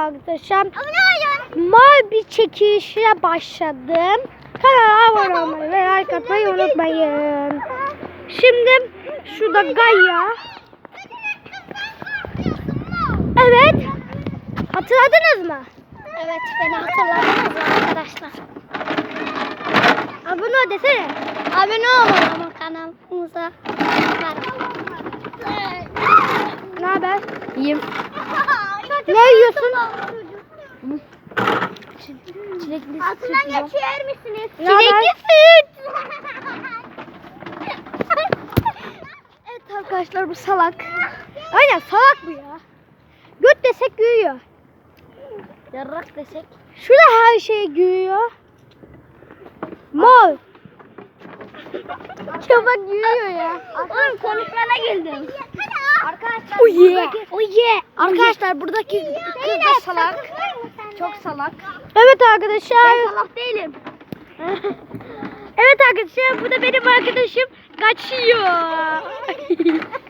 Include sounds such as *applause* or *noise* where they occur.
arkadaşlar. Mal bir çekilişe başladım. Kanala abone olmayı ve like atmayı unutmayın. Şimdi şurada Gaia. Evet. Hatırladınız mı? Evet beni hatırladınız mı arkadaşlar? Abone ol desene. Abone olun ama kanalımıza. Ne haber? İyiyim. Ne yiyorsun? Çilekli Altından geçer misiniz? Haber? süt. *laughs* Evet arkadaşlar bu salak. Aynen salak bu ya. Göt desek büyüyor. Yarrak desek. Şurada her şey büyüyor. Mol. Çabuk büyüyor ya. Oğlum konuşmana geldim. Arkadaşlar Oh yeah. buradaki- Oh yeah. Arkadaşlar buradaki kız da salak. Çok salak. Evet arkadaşlar. Ben salak değilim. *laughs* Evet arkadaşlar bu da benim arkadaşım kaçıyor. *laughs*